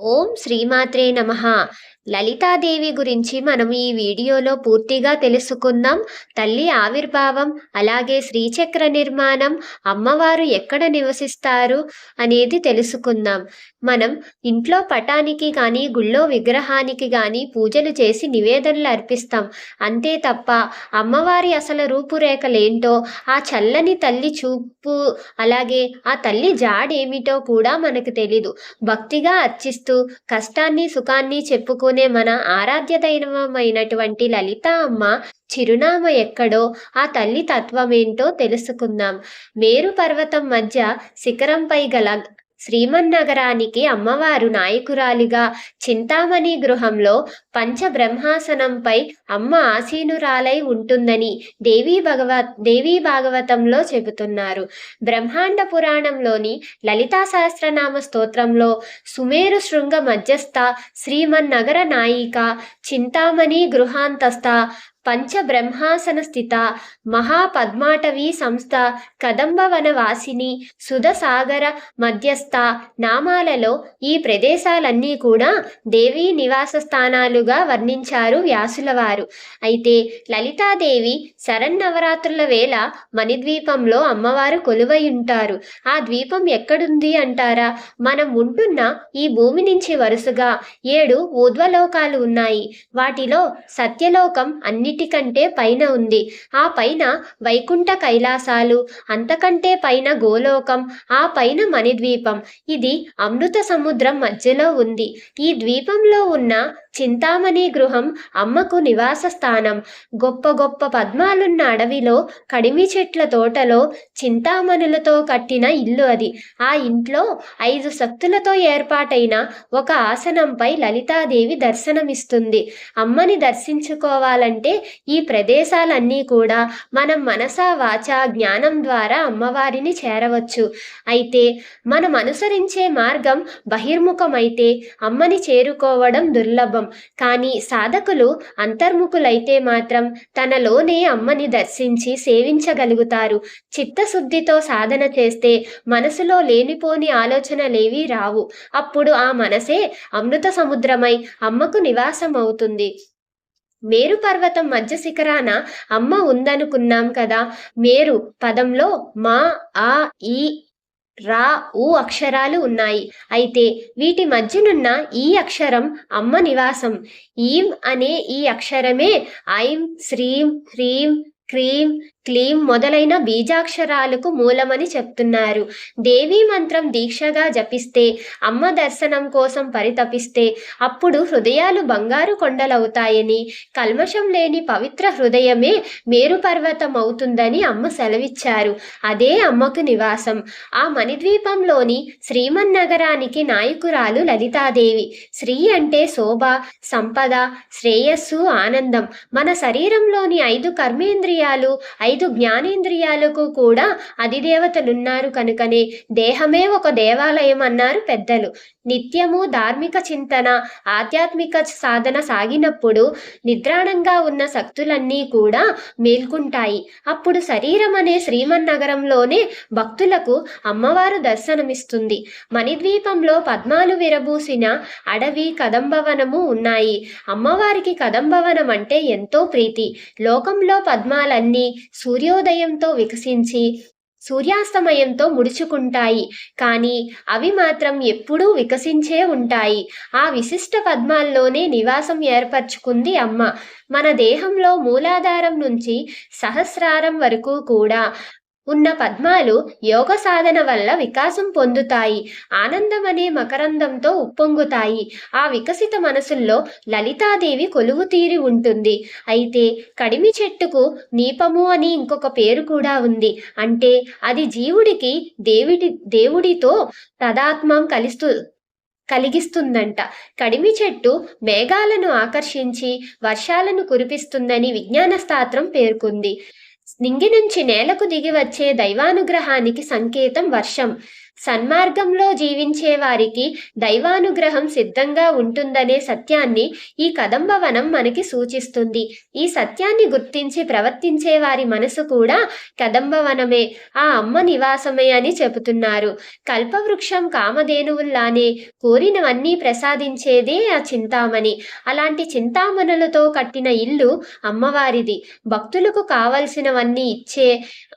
ఓం శ్రీమాత్రే నమ. లలితాదేవి గురించి మనం ఈ వీడియోలో పూర్తిగా తెలుసుకుందాం. తల్లి ఆవిర్భావం అలాగే శ్రీచక్ర నిర్మాణం అమ్మవారు ఎక్కడ నివసిస్తారు అనేది తెలుసుకుందాం. మనం ఇంట్లో పటానికి కానీ గుళ్ళో విగ్రహానికి కానీ పూజలు చేసి నివేదనలు అర్పిస్తాం. అంతే తప్ప అమ్మవారి అసలు రూపురేఖలేంటో ఆ చల్లని తల్లి చూపు అలాగే ఆ తల్లి జాడేమిటో కూడా మనకు తెలీదు. భక్తిగా అర్చిస్తూ కష్టాన్ని సుఖాన్ని చెప్పుకో చెప్పుకునే మన ఆరాధ్య దైవమైనటువంటి లలిత అమ్మ చిరునామా ఎక్కడో ఆ తల్లి తత్వమేంటో తెలుసుకుందాం. మేరు పర్వతం మధ్య శిఖరంపై గల శ్రీమన్నగరానికి అమ్మవారు నాయకురాలిగా చింతామణి గృహంలో పంచబ్రహ్మాసనంపై అమ్మ ఆసీనురాలై ఉంటుందని దేవీ భగవత్ దేవీ భాగవతంలో చెబుతున్నారు. బ్రహ్మాండ పురాణంలోని లలితా సహస్రనామ స్తోత్రంలో సుమేరు శృంగ మధ్యస్థ శ్రీమన్నగర నాయిక చింతామణి గృహాంతస్థ పంచబ్రహ్మాసన స్థిత మహాపద్మాటవీ సంస్థ కదంబవన వాసిని సుధసాగర మధ్యస్థ నామాలలో ఈ ప్రదేశాలన్నీ కూడా దేవీ నివాస స్థానాలుగా వర్ణించారు వ్యాసుల వారు అయితే లలితాదేవి శరన్నవరాత్రుల వేళ మణిద్వీపంలో అమ్మవారు కొలువై ఉంటారు. ఆ ద్వీపం ఎక్కడుంది అంటారా? మనం ఉంటున్న ఈ భూమి నుంచి వరుసగా ఏడు ఊర్ధ్వలోకాలు ఉన్నాయి. వాటిలో సత్యలోకం అన్నిటి అన్నిటికంటే పైన ఉంది. ఆ పైన వైకుంఠ కైలాసాలు అంతకంటే పైన గోలోకం ఆ పైన మణిద్వీపం. ఇది అమృత సముద్రం మధ్యలో ఉంది. ఈ ద్వీపంలో ఉన్న చింతామణి గృహం అమ్మకు నివాస స్థానం. గొప్ప గొప్ప పద్మాలున్న అడవిలో కడిమి చెట్ల తోటలో చింతామణులతో కట్టిన ఇల్లు అది. ఆ ఇంట్లో ఐదు శక్తులతో ఏర్పాటైన ఒక ఆసనంపై లలితాదేవి దర్శనమిస్తుంది. అమ్మని దర్శించుకోవాలంటే ఈ ప్రదేశాలన్నీ కూడా మనం మనసా వాచ జ్ఞానం ద్వారా అమ్మవారిని చేరవచ్చు. అయితే మనం అనుసరించే మార్గం బహిర్ముఖమైతే అమ్మని చేరుకోవడం దుర్లభం. కానీ సాధకులు అంతర్ముఖులైతే మాత్రం తనలోనే అమ్మని దర్శించి సేవించగలుగుతారు. చిత్తశుద్ధితో సాధన చేస్తే మనసులో లేనిపోని ఆలోచనలేవీ రావు. అప్పుడు ఆ మనసే అమృత సముద్రమై అమ్మకు నివాసం అవుతుంది మేరు పర్వతం మధ్య శిఖరాన అమ్మ ఉందనుకున్నాం కదా. మేరు పదంలో మా ఆ ఈ రా ఊ అక్షరాలు ఉన్నాయి. అయితే వీటి మధ్యనున్న ఈ అక్షరం అమ్మ నివాసం. ఈం అనే ఈ అక్షరమే ఐం శ్రీం హ్రీం క్రీం క్లీం మొదలైన బీజాక్షరాలకు మూలమని చెప్తున్నారు. దేవీ మంత్రం దీక్షగా జపిస్తే అమ్మ దర్శనం కోసం పరితపిస్తే అప్పుడు హృదయాలు బంగారు కొండలవుతాయని కల్మషం లేని పవిత్ర హృదయమే మేరుపర్వతం అవుతుందని అమ్మ సెలవిచ్చారు. అదే అమ్మకు నివాసం. ఆ మణిద్వీపంలోని శ్రీమన్నగరానికి నాయకురాలు లలితాదేవి. శ్రీ అంటే శోభ సంపద శ్రేయస్సు ఆనందం. మన శరీరంలోని ఐదు కర్మేంద్రియ కర్మేంద్రియాలు ఐదు జ్ఞానేంద్రియాలకు కూడా అధిదేవతలున్నారు కనుకనే దేహమే ఒక దేవాలయం అన్నారు పెద్దలు. నిత్యము ధార్మిక చింతన ఆధ్యాత్మిక సాధన సాగినప్పుడు నిద్రాణంగా ఉన్న శక్తులన్నీ కూడా మేల్కుంటాయి. అప్పుడు శరీరం అనే శ్రీమన్నగరంలోనే భక్తులకు అమ్మవారు దర్శనమిస్తుంది. మణిద్వీపంలో పద్మాలు విరబూసిన అడవి కదంబవనము ఉన్నాయి. అమ్మవారికి కదంబవనం అంటే ఎంతో ప్రీతి. లోకంలో పద్మాలన్నీ సూర్యోదయంతో వికసించి సూర్యాస్తమయంతో ముడుచుకుంటాయి. కానీ అవి మాత్రం ఎప్పుడూ వికసించే ఉంటాయి. ఆ విశిష్ట పద్మాల్లోనే నివాసం ఏర్పరచుకుంది అమ్మ. మన దేహంలో మూలాధారం నుంచి సహస్రారం వరకు కూడా ఉన్న పద్మాలు యోగ సాధన వల్ల వికాసం పొందుతాయి. ఆనందం అనే మకరందంతో ఉప్పొంగుతాయి. ఆ వికసిత మనసుల్లో లలితాదేవి కొలువు తీరి ఉంటుంది. అయితే కడిమి చెట్టుకు నీపము అని ఇంకొక పేరు కూడా ఉంది. అంటే అది జీవుడికి దేవుడి దేవుడితో తదాత్మం కలిస్తూ కలిగిస్తుందంట. కడిమి చెట్టు మేఘాలను ఆకర్షించి వర్షాలను కురిపిస్తుందని విజ్ఞాన శాస్త్రం పేర్కొంది. నింగి నుంచి నేలకు దిగి వచ్చే దైవానుగ్రహానికి సంకేతం వర్షం. సన్మార్గంలో జీవించే వారికి దైవానుగ్రహం సిద్ధంగా ఉంటుందనే సత్యాన్ని ఈ కదంబవనం మనకి సూచిస్తుంది. ఈ సత్యాన్ని గుర్తించి ప్రవర్తించే వారి మనసు కూడా కదంబవనమే ఆ అమ్మ నివాసమే అని చెబుతున్నారు. కల్పవృక్షం కామధేనువుల్లానే కోరినవన్నీ ప్రసాదించేదే ఆ చింతామణి. అలాంటి చింతామణులతో కట్టిన ఇల్లు అమ్మవారిది. భక్తులకు కావలసినవన్నీ ఇచ్చే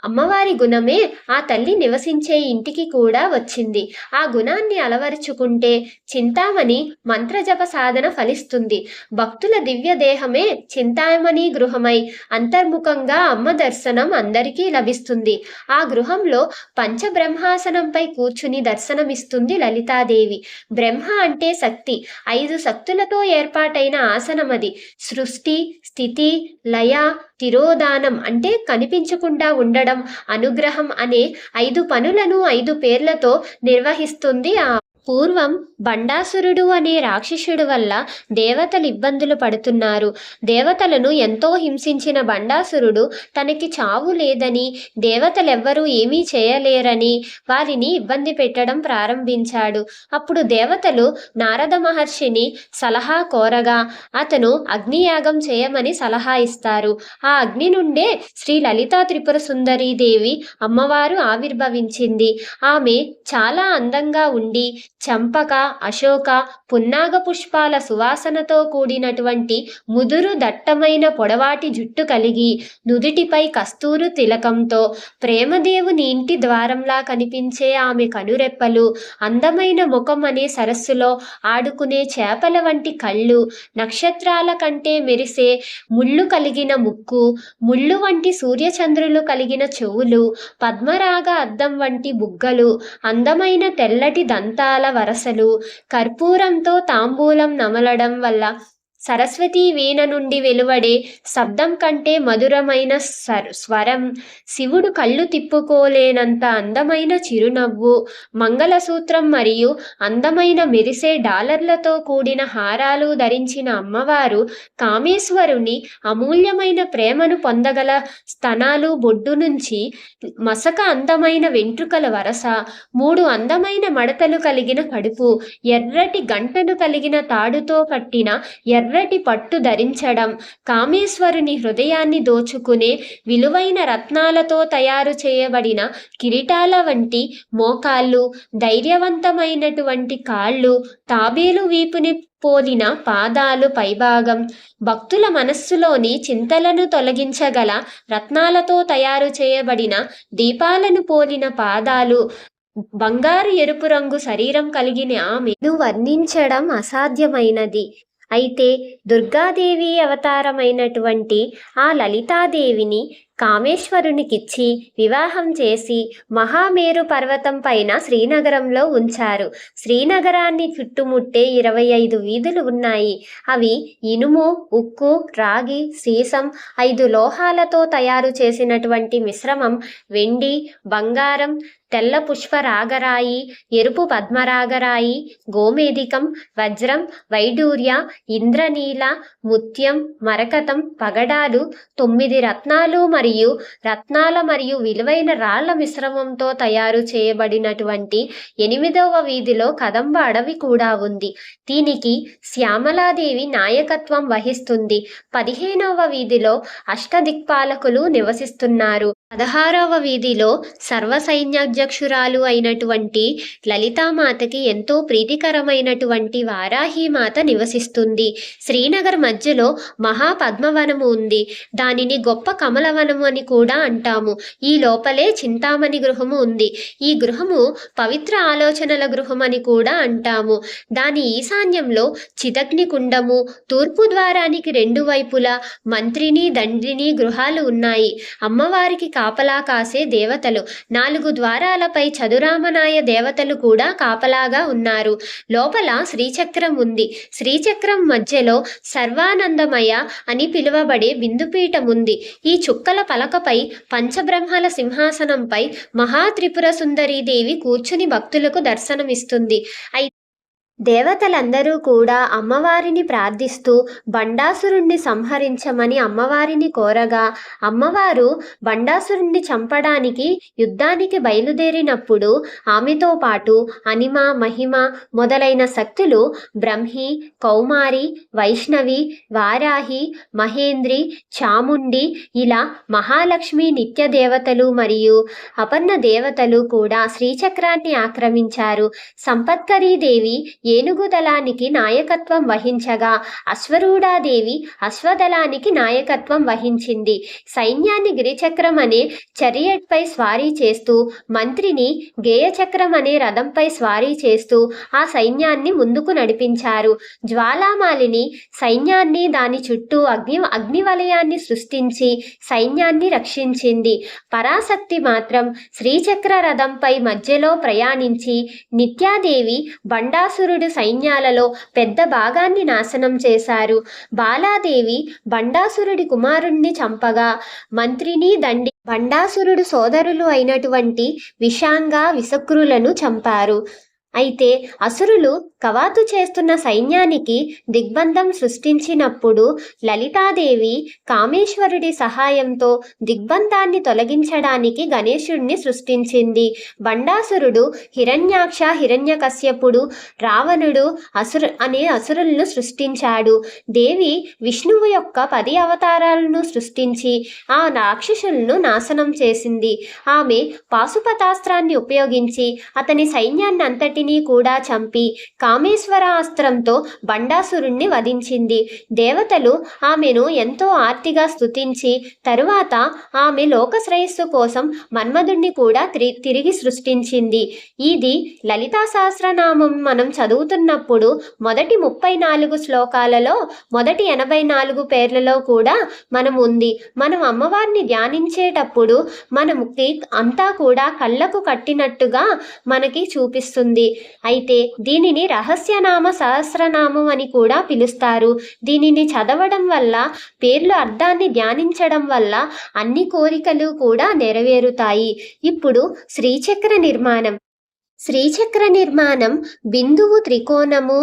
అమ్మవారి గుణమే ఆ తల్లి నివసించే ఇంటికి కూడా వచ్చింది. ఆ గుణాన్ని అలవరుచుకుంటే చింతామణి మంత్రజప సాధన ఫలిస్తుంది. భక్తుల దివ్య దేహమే చింతామణి గృహమై అంతర్ముఖంగా అమ్మ దర్శనం అందరికీ లభిస్తుంది. ఆ గృహంలో పంచబ్రహ్మాసనంపై కూర్చుని దర్శనమిస్తుంది లలితాదేవి. బ్రహ్మ అంటే శక్తి. ఐదు శక్తులతో ఏర్పాటైన ఆసనమది. సృష్టి స్థితి లయ తిరోదానం అంటే కనిపించకుండా ఉండడం అనుగ్రహం అనే ఐదు పనులను ఐదు పేర్లతో నిర్వహిస్తుంది ఆ పూర్వం బండాసురుడు అనే రాక్షసుడు వల్ల దేవతలు ఇబ్బందులు పడుతున్నారు. దేవతలను ఎంతో హింసించిన బండాసురుడు తనకి చావు లేదని దేవతలెవ్వరూ ఏమీ చేయలేరని వారిని ఇబ్బంది పెట్టడం ప్రారంభించాడు. అప్పుడు దేవతలు నారద మహర్షిని సలహా కోరగా అతను అగ్నియాగం చేయమని సలహా ఇస్తారు. ఆ అగ్ని నుండే శ్రీ లలితా త్రిపుర సుందరీ దేవి అమ్మవారు ఆవిర్భవించింది. ఆమె చాలా అందంగా ఉండి చంపక అశోక పున్నాగ పుష్పాల సువాసనతో కూడినటువంటి ముదురు దట్టమైన పొడవాటి జుట్టు కలిగి నుదుటిపై కస్తూరు తిలకంతో ప్రేమదేవుని ఇంటి ద్వారంలా కనిపించే ఆమె కనురెప్పలు అందమైన ముఖం అనే సరస్సులో ఆడుకునే చేపల వంటి కళ్ళు నక్షత్రాల కంటే మెరిసే ముళ్ళు కలిగిన ముక్కు ముళ్ళు వంటి సూర్యచంద్రులు కలిగిన చెవులు పద్మరాగ అద్దం వంటి బుగ్గలు అందమైన తెల్లటి దంతాల వరసలు. కర్పూరంతో తాంబూలం నమలడం వల్ల సరస్వతి వీణ నుండి వెలువడే శబ్దం కంటే మధురమైన స్వరం శివుడు కళ్ళు తిప్పుకోలేనంత అందమైన చిరునవ్వు మంగళసూత్రం మరియు అందమైన మెరిసే డాలర్లతో కూడిన హారాలు ధరించిన అమ్మవారు కామేశ్వరుని అమూల్యమైన ప్రేమను పొందగల స్తనాలు బొడ్డు నుంచి మసక అందమైన వెంట్రుకల వరస మూడు అందమైన మడతలు కలిగిన కడుపు ఎర్రటి గంటను కలిగిన తాడుతో కట్టిన ఎర్రటి పట్టు ధరించడం కామేశ్వరుని హృదయాన్ని దోచుకునే విలువైన రత్నాలతో తయారు చేయబడిన కిరీటాల వంటి మోకాళ్ళు ధైర్యవంతమైనటువంటి కాళ్ళు తాబేలు వీపుని పోలిన పాదాలు పైభాగం భక్తుల మనస్సులోని చింతలను తొలగించగల రత్నాలతో తయారు చేయబడిన దీపాలను పోలిన పాదాలు బంగారు ఎరుపు రంగు శరీరం కలిగిన ఆమెను వర్ణించడం అసాధ్యమైనది. అయితే దుర్గాదేవి అవతారమైనటువంటి ఆ లలితాదేవిని కామేశ్వరునికిచ్చి వివాహం చేసి మహామేరు పర్వతం పైన శ్రీనగరంలో ఉంచారు. శ్రీనగరాన్ని చుట్టుముట్టే ఇరవై ఐదు వీధులు ఉన్నాయి. అవి ఇనుము ఉక్కు రాగి సీసం ఐదు లోహాలతో తయారు చేసినటువంటి మిశ్రమం వెండి బంగారం తెల్ల పుష్పరాగరాయి ఎరుపు పద్మరాగరాయి గోమేదికం వజ్రం వైడూర్య ఇంద్రనీల ముత్యం మరకతం పగడాలు తొమ్మిది రత్నాలు మరియు రత్నాల మరియు విలువైన రాళ్ళ మిశ్రమంతో తయారు చేయబడినటువంటి ఎనిమిదవ వీధిలో కదంబ అడవి కూడా ఉంది. దీనికి శ్యామలాదేవి నాయకత్వం వహిస్తుంది. పదిహేనవ వీధిలో అష్టదిక్పాలకులు నివసిస్తున్నారు. పదహారవ వీధిలో సర్వసైన్యాధ్యక్షురాలు అయినటువంటి లలితామాతకి ఎంతో ప్రీతికరమైనటువంటి వారాహిమాత నివసిస్తుంది. శ్రీనగర్ మధ్యలో మహాపద్మవనము ఉంది. దానిని గొప్ప కమలవనము అని కూడా అంటాము. ఈ లోపలే చింతామణి గృహము ఉంది. ఈ గృహము పవిత్ర ఆలోచనల గృహం అని కూడా అంటాము. దాని ఈశాన్యంలో చిదగ్ని కుండము తూర్పు ద్వారానికి రెండు వైపులా మంత్రిని దండ్రిని గృహాలు ఉన్నాయి. అమ్మవారికి కాపలా కాసే దేవతలు. నాలుగు ద్వారాలపై చదురామనాయ దేవతలు కూడా కాపలాగా ఉన్నారు. లోపల శ్రీచక్రం ఉంది. శ్రీచక్రం మధ్యలో సర్వానందమయ అని పిలువబడే బిందుపీఠం ఉంది. ఈ చుక్కల పలకపై పంచబ్రహ్మల సింహాసనంపై మహాత్రిపుర సుందరీదేవి కూర్చుని భక్తులకు దర్శనమిస్తుంది. అయితే దేవతలందరూ కూడా అమ్మవారిని ప్రార్థిస్తూ బండాసురుణ్ణి సంహరించమని అమ్మవారిని కోరగా అమ్మవారు బండాసురుణ్ణి చంపడానికి యుద్ధానికి బయలుదేరినప్పుడు ఆమెతో పాటు అనిమ మహిమ మొదలైన శక్తులు బ్రహ్మి కౌమారి వైష్ణవి వారాహి మహేంద్రి చాముండి ఇలా మహాలక్ష్మి నిత్య దేవతలు మరియు అపర్ణ దేవతలు కూడా శ్రీచక్రాన్ని ఆక్రమించారు. సంపత్కరీదేవి ఏనుగు దళానికి నాయకత్వం వహించగా అశ్వరూఢాదేవి అశ్వదళానికి నాయకత్వం వహించింది. సైన్యాన్ని గిరిచక్రం అనే చరియట్పై స్వారీ చేస్తూ మంత్రిని గేయచక్రం అనే రథంపై స్వారీ చేస్తూ ఆ సైన్యాన్ని ముందుకు నడిపించారు. జ్వాలామాలిని సైన్యాన్ని దాని చుట్టూ అగ్ని అగ్నివలయాన్ని సృష్టించి సైన్యాన్ని రక్షించింది. పరాశక్తి మాత్రం శ్రీచక్ర రథంపై మధ్యలో ప్రయాణించి నిత్యాదేవి బండాసురు బండాసురుడి సైన్యాలలో పెద్ద భాగాన్ని నాశనం చేశారు. బాలాదేవి బండాసురుడి కుమారుణ్ణి చంపగా మంత్రిని దండి బండాసురుడు సోదరులు అయినటువంటి విషాంగ విసక్రులను చంపారు. అయితే అసురులు కవాతు చేస్తున్న సైన్యానికి దిగ్బంధం సృష్టించినప్పుడు లలితాదేవి కామేశ్వరుడి సహాయంతో దిగ్బంధాన్ని తొలగించడానికి గణేశుడిని సృష్టించింది. బండాసురుడు హిరణ్యాక్ష హిరణ్యకశ్యపుడు రావణుడు అసురు అనే అసురులను సృష్టించాడు. దేవి విష్ణువు యొక్క పది అవతారాలను సృష్టించి ఆ రాక్షసులను నాశనం చేసింది. ఆమె పాశుపతాస్త్రాన్ని ఉపయోగించి అతని సైన్యాన్నంతటినీ కూడా చంపి కా కామేశ్వరాస్త్రంతో బండాసురుణ్ణి వధించింది. దేవతలు ఆమెను ఎంతో ఆర్తిగా స్తుతించి తరువాత ఆమె లోకశ్రేయస్సు కోసం మన్మధుణ్ణి కూడా తిరిగి సృష్టించింది. ఇది లలితా సహస్రనామం మనం చదువుతున్నప్పుడు మొదటి ముప్పై నాలుగు శ్లోకాలలో మొదటి ఎనభై నాలుగు పేర్లలో కూడా మనం ఉంది. మనం అమ్మవారిని ధ్యానించేటప్పుడు మనకి అంతా కూడా కళ్ళకు కట్టినట్టుగా మనకి చూపిస్తుంది. అయితే దీనిని రహస్యనామ సహస్రనామం అని కూడా పిలుస్తారు. దీనిని చదవడం వల్ల పేర్లు అర్థాన్ని ధ్యానించడం వల్ల అన్ని కోరికలు కూడా నెరవేరుతాయి. ఇప్పుడు శ్రీచక్ర నిర్మాణం. శ్రీచక్ర నిర్మాణం బిందువు త్రికోణము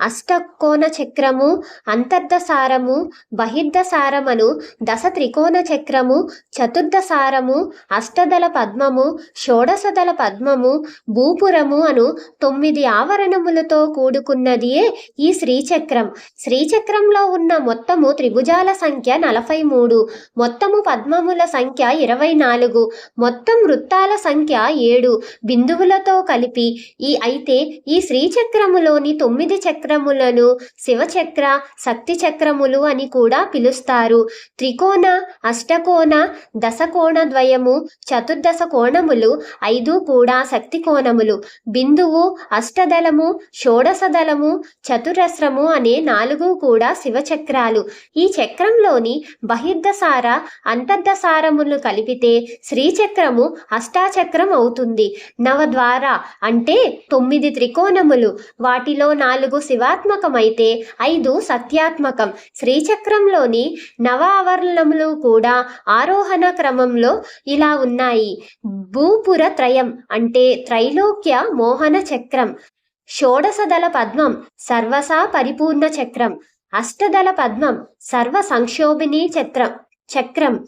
అష్టకోణ చక్రము అంతర్దసారము బహిర్దసారమను దశ త్రికోణ చక్రము చతుర్దసారము అష్టదళ పద్మము షోడశదళ పద్మము భూపురము అను తొమ్మిది ఆవరణములతో కూడుకున్నదియే ఈ శ్రీచక్రం. శ్రీచక్రంలో ఉన్న మొత్తము త్రిభుజాల సంఖ్య నలభై మూడు మొత్తము పద్మముల సంఖ్య ఇరవై నాలుగు మొత్తం వృత్తాల సంఖ్య ఏడు బిందువులతో కలిపి ఈ అయితే ఈ శ్రీచక్రములోని తొమ్మిది చక్ర చక్రములను శివచక్ర శక్తి చక్రములు అని కూడా పిలుస్తారు. త్రికోణ అష్టకోణ దశకోణ ద్వయము చతుర్దశ కోణములు ఐదు కూడా శక్తి కోణములు. బిందువు అష్టదళము షోడశదళము చతురస్రము అనే నాలుగు కూడా శివచక్రాలు. ఈ చక్రంలోని బహిర్దసార అంతర్దసారములు కలిపితే శ్రీచక్రము అష్టాచక్రం అవుతుంది. నవద్వార అంటే తొమ్మిది త్రికోణములు. వాటిలో నాలుగు శివాత్మకమైతే ఐదు సత్యాత్మకం. శ్రీచక్రంలోని నవ ఆవరణములు కూడా ఆరోహణ క్రమంలో ఇలా ఉన్నాయి. భూపుర త్రయం అంటే త్రైలోక్య మోహన చక్రం. షోడశదళ పద్మం సర్వసా పరిపూర్ణ చక్రం. అష్టదళ పద్మం సర్వ సంక్షోభిణీ చక్రం. చక్రం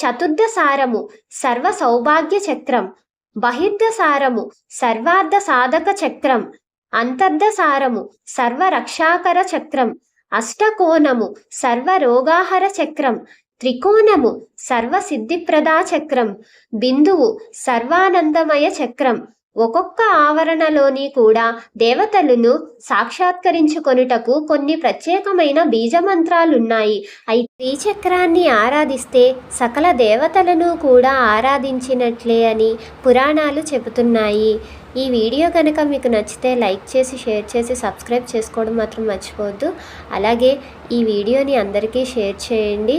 చతుర్దసారము సర్వ సౌభాగ్య చక్రం. బహిర్ధసారము సర్వార్థ సాధక చక్రం. అంతర్ధసారము సర్వ రక్షాకర చక్రం అష్టకోణము సర్వ రోగాహర చక్రం త్రికోణము సర్వసిద్ధిప్రదా చక్రం బిందువు సర్వానందమయ చక్రం. ఒక్కొక్క ఆవరణలోని కూడా దేవతలను సాక్షాత్కరించుకొనుటకు కొన్ని ప్రత్యేకమైన బీజమంత్రాలున్నాయి. అయితే ఈ చక్రాన్ని ఆరాధిస్తే సకల దేవతలను కూడా ఆరాధించినట్లే అని పురాణాలు చెబుతున్నాయి. ఈ వీడియో కనుక మీకు నచ్చితే లైక్ చేసి షేర్ చేసి సబ్స్క్రైబ్ చేసుకోవడం మాత్రం మర్చిపోవద్దు. అలాగే ఈ వీడియోని అందరికీ షేర్ చేయండి.